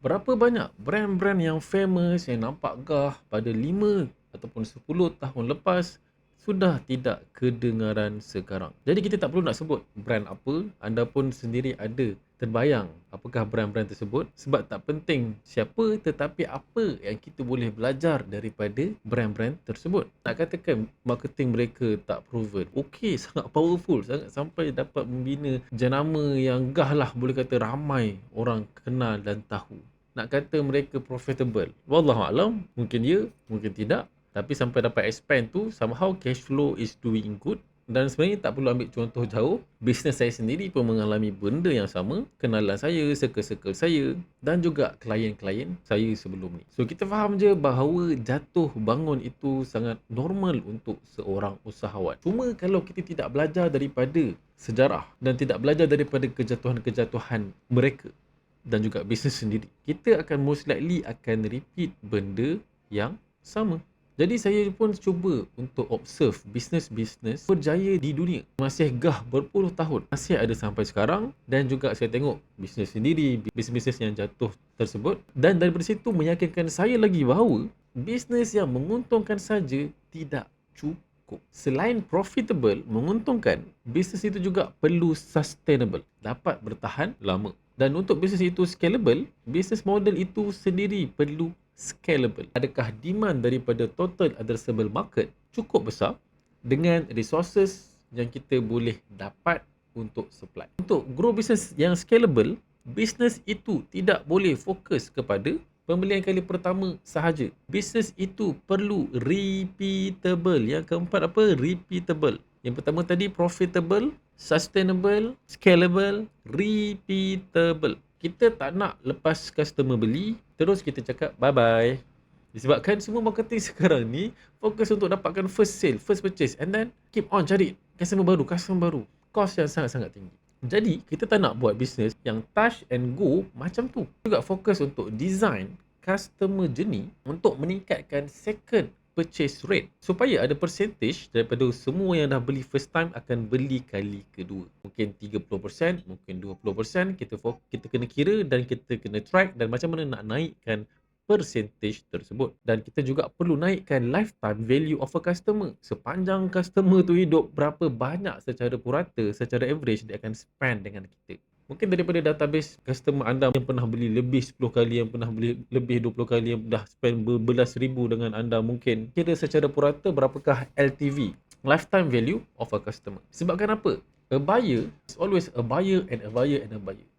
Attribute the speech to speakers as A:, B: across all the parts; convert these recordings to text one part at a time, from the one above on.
A: Berapa banyak brand-brand yang famous yang nampak gah pada 5 ataupun 10 tahun lepas sudah tidak kedengaran sekarang. Jadi kita tak perlu nak sebut brand apa, anda pun sendiri ada terbayang apakah brand-brand tersebut sebab tak penting siapa tetapi apa yang kita boleh belajar daripada brand-brand tersebut. Nak katakan marketing mereka tak proven. Okey, sangat powerful, sangat sampai dapat membina jenama yang gah lah boleh kata ramai orang kenal dan tahu. Nak kata mereka profitable. Wallahualam, mungkin ya, mungkin tidak. Tapi sampai dapat expand tu, somehow cash flow is doing good. Dan sebenarnya tak perlu ambil contoh jauh. Bisnes saya sendiri pun mengalami benda yang sama. Kenalan saya, circle-circle saya dan juga klien-klien saya sebelum ni. So kita faham je bahawa jatuh bangun itu sangat normal untuk seorang usahawan. Cuma kalau kita tidak belajar daripada sejarah dan tidak belajar daripada kejatuhan-kejatuhan mereka dan juga bisnes sendiri, kita akan most likely akan repeat benda yang sama. Jadi saya pun cuba untuk observe bisnes-bisnes berjaya di dunia. Masih gah berpuluh tahun. Masih ada sampai sekarang. Dan juga saya tengok bisnes sendiri, bisnes-bisnes yang jatuh tersebut. Dan daripada situ meyakinkan saya lagi bahawa bisnes yang menguntungkan saja tidak cukup. Selain profitable, menguntungkan, bisnes itu juga perlu sustainable. Dapat bertahan lama. Dan untuk bisnes itu scalable, bisnes model itu sendiri perlu scalable? Adakah demand daripada total addressable market cukup besar dengan resources yang kita boleh dapat untuk supply? Untuk grow business yang scalable, business itu tidak boleh fokus kepada pembelian kali pertama sahaja. Business itu perlu repeatable. Yang keempat apa? Repeatable. Yang pertama tadi profitable, sustainable, scalable, repeatable kita tak nak lepas customer beli terus kita cakap bye bye disebabkan semua marketing sekarang ni fokus untuk dapatkan first sale first purchase and then keep on cari customer baru customer baru. Cost yang sangat-sangat tinggi. Jadi kita tak nak buat bisnes yang touch and go macam tu. Juga fokus untuk design customer journey untuk meningkatkan second purchase rate supaya ada percentage daripada semua yang dah beli first time akan beli kali kedua. Mungkin 30%, mungkin 20%, kita kita kena kira dan kita kena track dan macam mana nak naikkan percentage tersebut. Dan kita juga perlu naikkan lifetime value of a customer. Sepanjang customer tu hidup, berapa banyak secara purata, secara average dia akan spend dengan kita. Mungkin daripada database customer anda yang pernah beli lebih 10 kali, yang pernah beli lebih 20 kali, yang dah spend berbelas ribu dengan anda mungkin. Kira secara purata berapakah LTV, lifetime value of a customer. Sebabkan apa? A buyer is always a buyer and a buyer and a buyer.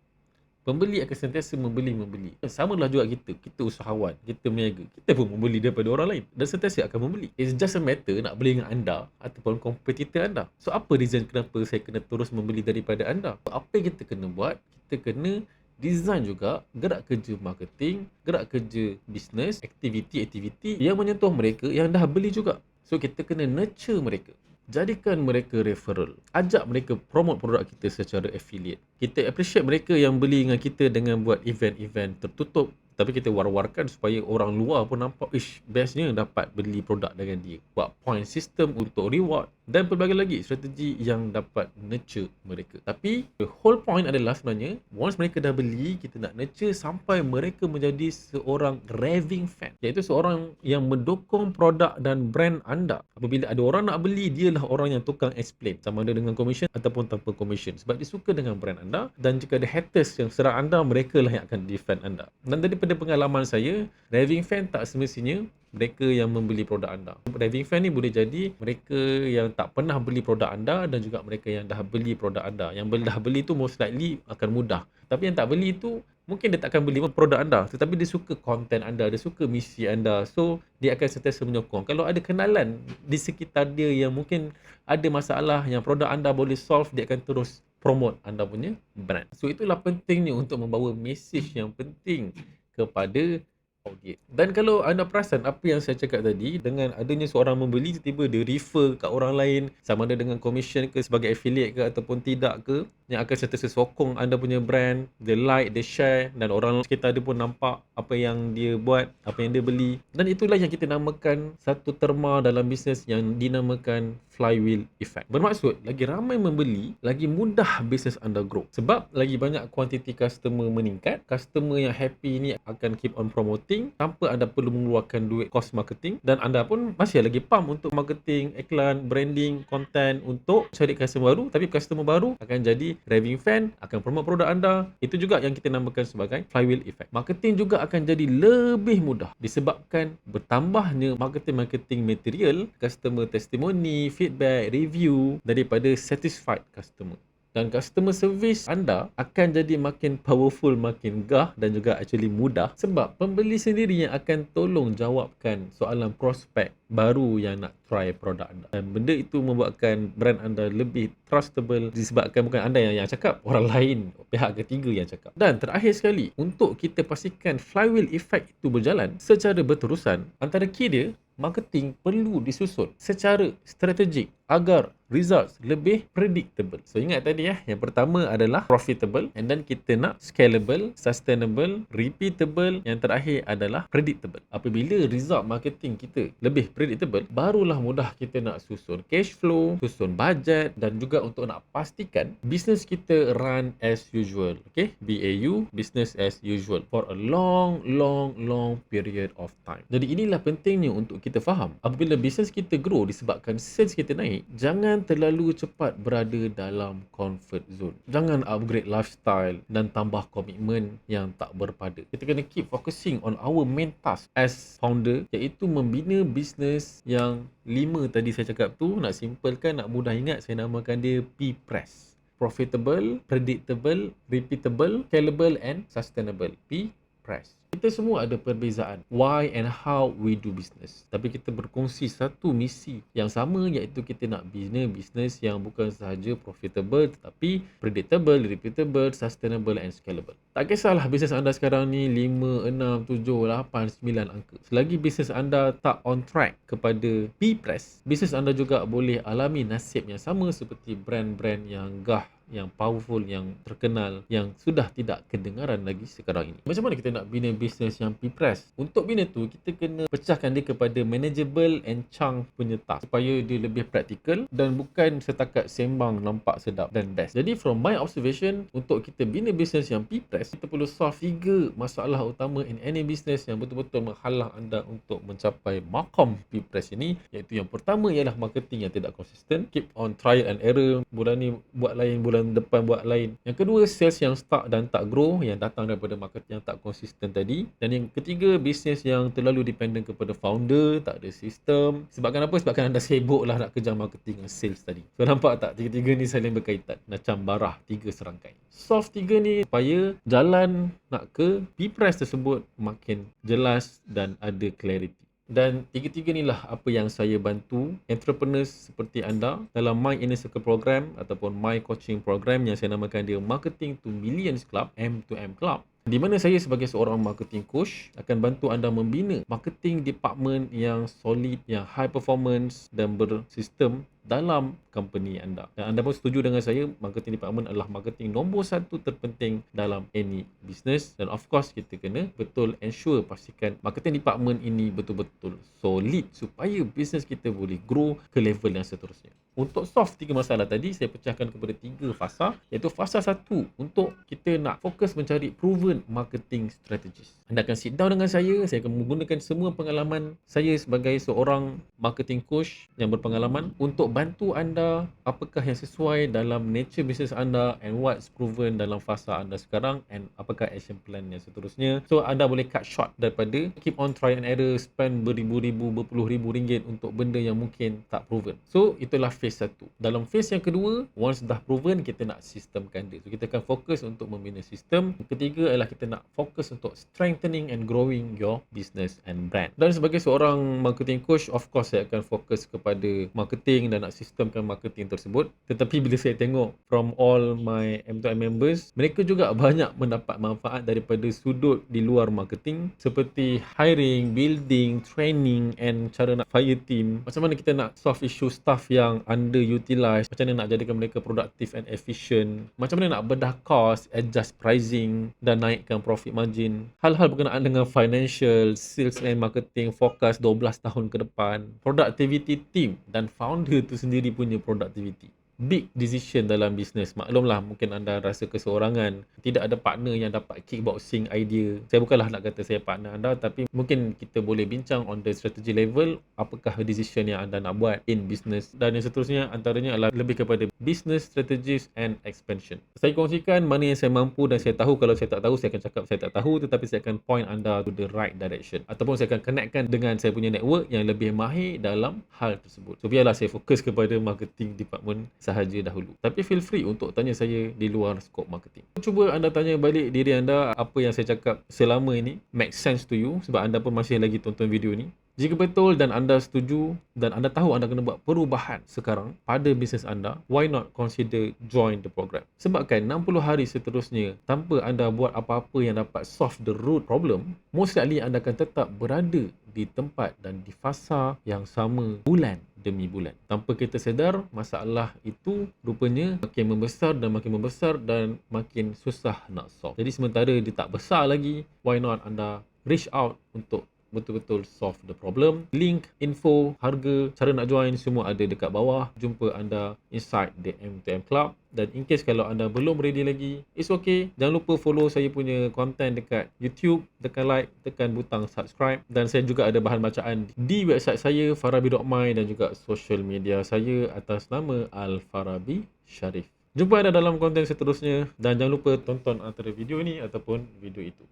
A: Pembeli akan sentiasa membeli membeli. Sama lah juga kita. Kita usahawan, kita meniaga. Kita pun membeli daripada orang lain dan sentiasa akan membeli. It's just a matter nak beli dengan anda ataupun kompetitor anda. So apa reason kenapa saya kena terus membeli daripada anda? Apa yang kita kena buat? Kita kena design juga gerak kerja marketing, gerak kerja business, aktiviti-aktiviti yang menyentuh mereka yang dah beli juga. So kita kena nurture mereka jadikan mereka referral. Ajak mereka promote produk kita secara affiliate. Kita appreciate mereka yang beli dengan kita dengan buat event-event tertutup tapi kita war-warkan supaya orang luar pun nampak ish bestnya dapat beli produk dengan dia buat point system untuk reward dan pelbagai lagi strategi yang dapat nurture mereka. Tapi the whole point adalah sebenarnya once mereka dah beli kita nak nurture sampai mereka menjadi seorang raving fan. Iaitu seorang yang mendukung produk dan brand anda. Apabila ada orang nak beli dialah orang yang tukang explain. Sama ada dengan commission ataupun tanpa commission. Sebab dia suka dengan brand anda dan jika ada haters yang serang anda mereka lah yang akan defend anda. Dan daripada pengalaman saya, raving fan tak semestinya mereka yang membeli produk anda. Raving fan ni boleh jadi mereka yang tak pernah beli produk anda dan juga mereka yang dah beli produk anda. Yang dah beli tu most likely akan mudah. Tapi yang tak beli tu mungkin dia tak akan beli produk anda tetapi dia suka konten anda, dia suka misi anda. So dia akan sentiasa menyokong. Kalau ada kenalan di sekitar dia yang mungkin ada masalah yang produk anda boleh solve, dia akan terus promote anda punya brand. So itulah pentingnya untuk membawa message yang penting kepada audience. Dan kalau anda perasan apa yang saya cakap tadi dengan adanya seorang membeli tiba-tiba dia refer kat orang lain sama ada dengan commission ke sebagai affiliate ke ataupun tidak ke yang akan sentiasa sokong anda punya brand, dia like, dia share dan orang sekitar dia pun nampak apa yang dia buat, apa yang dia beli. Dan itulah yang kita namakan satu terma dalam bisnes yang dinamakan flywheel effect. Bermaksud lagi ramai membeli, lagi mudah bisnes anda grow. Sebab lagi banyak kuantiti customer meningkat, customer yang happy ni akan keep on promoting tanpa anda perlu mengeluarkan duit cost marketing dan anda pun masih lagi pump untuk marketing, iklan, branding, content untuk cari customer baru tapi customer baru akan jadi raving fan, akan promote produk anda. Itu juga yang kita namakan sebagai flywheel effect. Marketing juga akan jadi lebih mudah disebabkan bertambahnya marketing-marketing material, customer testimoni, feedback, review daripada satisfied customer. Dan customer service anda akan jadi makin powerful, makin gah dan juga actually mudah sebab pembeli sendiri yang akan tolong jawabkan soalan prospek baru yang nak try produk anda. Dan benda itu membuatkan brand anda lebih trustable disebabkan bukan anda yang, yang cakap, orang lain, pihak ketiga yang cakap. Dan terakhir sekali, untuk kita pastikan flywheel effect itu berjalan secara berterusan, antara key dia marketing perlu disusun secara strategik agar results lebih predictable. So ingat tadi ya, yang pertama adalah profitable and then kita nak scalable, sustainable, repeatable, yang terakhir adalah predictable. Apabila result marketing kita lebih predictable, barulah mudah kita nak susun cash flow, susun budget dan juga untuk nak pastikan business kita run as usual. Okay? BAU, business as usual for a long, long, long period of time. Jadi inilah pentingnya untuk kita faham. Apabila business kita grow disebabkan sales kita naik, jangan terlalu cepat berada dalam comfort zone. Jangan upgrade lifestyle dan tambah komitmen yang tak berpada. Kita kena keep focusing on our main task as founder iaitu membina bisnes yang lima tadi saya cakap tu nak simplekan nak mudah ingat saya namakan dia P-Press profitable, predictable, repeatable, scalable and sustainable. P press. Kita semua ada perbezaan why and how we do business. Tapi kita berkongsi satu misi yang sama iaitu kita nak bisnes bisnes yang bukan sahaja profitable tetapi predictable, repeatable, sustainable and scalable. Tak kisahlah bisnes anda sekarang ni 5, 6, 7, 8, 9 angka. Selagi bisnes anda tak on track kepada P-Press, bisnes anda juga boleh alami nasib yang sama seperti brand-brand yang gah yang powerful, yang terkenal, yang sudah tidak kedengaran lagi sekarang ini. Macam mana kita nak bina bisnes yang P-Press? Untuk bina tu, kita kena pecahkan dia kepada manageable and chunk punya task supaya dia lebih praktikal dan bukan setakat sembang nampak sedap dan best. Jadi from my observation, untuk kita bina bisnes yang P-Press, kita perlu solve tiga masalah utama in any business yang betul-betul menghalang anda untuk mencapai makam P-Press ini. Iaitu yang pertama ialah marketing yang tidak konsisten. Keep on trial and error. Bulan ni buat lain, bulan bulan depan buat lain. Yang kedua, sales yang stuck dan tak grow yang datang daripada market yang tak konsisten tadi. Dan yang ketiga, bisnes yang terlalu dependent kepada founder, tak ada sistem. Sebabkan apa? Sebabkan anda sibuk lah nak kejar marketing dan sales tadi. So nampak tak? Tiga-tiga ni saling berkaitan. Macam barah, tiga serangkai. Soft tiga ni supaya jalan nak ke P-Press tersebut makin jelas dan ada clarity. Dan tiga-tiga inilah apa yang saya bantu entrepreneurs seperti anda dalam My Inner Circle Program ataupun My Coaching Program yang saya namakan dia Marketing to Millions Club, M2M Club. Di mana saya sebagai seorang marketing coach akan bantu anda membina marketing department yang solid, yang high performance dan bersistem dalam company anda. Dan anda pun setuju dengan saya, marketing department adalah marketing nombor satu terpenting dalam any business. Dan of course, kita kena betul ensure pastikan marketing department ini betul-betul solid supaya business kita boleh grow ke level yang seterusnya. Untuk solve tiga masalah tadi, saya pecahkan kepada tiga fasa. Iaitu fasa satu, untuk kita nak fokus mencari proven marketing strategies. Anda akan sit down dengan saya, saya akan menggunakan semua pengalaman saya sebagai seorang marketing coach yang berpengalaman untuk bantu anda apakah yang sesuai dalam nature business anda and what's proven dalam fasa anda sekarang and apakah action plan yang seterusnya. So anda boleh cut short daripada keep on try and error spend beribu-ribu berpuluh ribu ringgit untuk benda yang mungkin tak proven. So itulah phase satu. Dalam phase yang kedua, once dah proven kita nak sistemkan dia. So kita akan fokus untuk membina sistem. Ketiga adalah kita nak fokus untuk strengthening and growing your business and brand. Dan sebagai seorang marketing coach, of course saya akan fokus kepada marketing dan nak sistemkan marketing tersebut. Tetapi bila saya tengok from all my M2M members, mereka juga banyak mendapat manfaat daripada sudut di luar marketing seperti hiring, building, training and cara nak fire team. Macam mana kita nak solve issue staff yang underutilized, macam mana nak jadikan mereka productive and efficient, macam mana nak bedah cost, adjust pricing dan naikkan profit margin. Hal-hal berkenaan dengan financial, sales and marketing forecast 12 tahun ke depan, productivity team dan founder tu sendiri punya productivity big decision dalam bisnes. Maklumlah mungkin anda rasa keseorangan, tidak ada partner yang dapat kickboxing idea. Saya bukanlah nak kata saya partner anda tapi mungkin kita boleh bincang on the strategy level apakah decision yang anda nak buat in business dan yang seterusnya antaranya adalah lebih kepada business strategies and expansion. Saya kongsikan mana yang saya mampu dan saya tahu kalau saya tak tahu saya akan cakap saya tak tahu tetapi saya akan point anda to the right direction ataupun saya akan connectkan dengan saya punya network yang lebih mahir dalam hal tersebut. So biarlah saya fokus kepada marketing department sahaja dahulu. Tapi feel free untuk tanya saya di luar skop marketing. Cuba anda tanya balik diri anda apa yang saya cakap selama ini make sense to you sebab anda pun masih lagi tonton video ni. Jika betul dan anda setuju dan anda tahu anda kena buat perubahan sekarang pada bisnes anda, why not consider join the program? Sebabkan 60 hari seterusnya tanpa anda buat apa-apa yang dapat solve the root problem, most likely anda akan tetap berada di tempat dan di fasa yang sama bulan demi bulan. Tanpa kita sedar, masalah itu rupanya makin membesar dan makin membesar dan makin susah nak solve. Jadi sementara dia tak besar lagi, why not anda reach out untuk betul-betul solve the problem. Link, info, harga, cara nak join semua ada dekat bawah. Jumpa anda inside the M2M Club. Dan in case kalau anda belum ready lagi, it's okay. Jangan lupa follow saya punya content dekat YouTube. Tekan like, tekan butang subscribe. Dan saya juga ada bahan bacaan di website saya, farabi.my dan juga social media saya atas nama Al-Farabi Sharif. Jumpa anda dalam konten seterusnya dan jangan lupa tonton antara video ini ataupun video itu.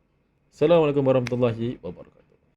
A: Assalamualaikum warahmatullahi wabarakatuh.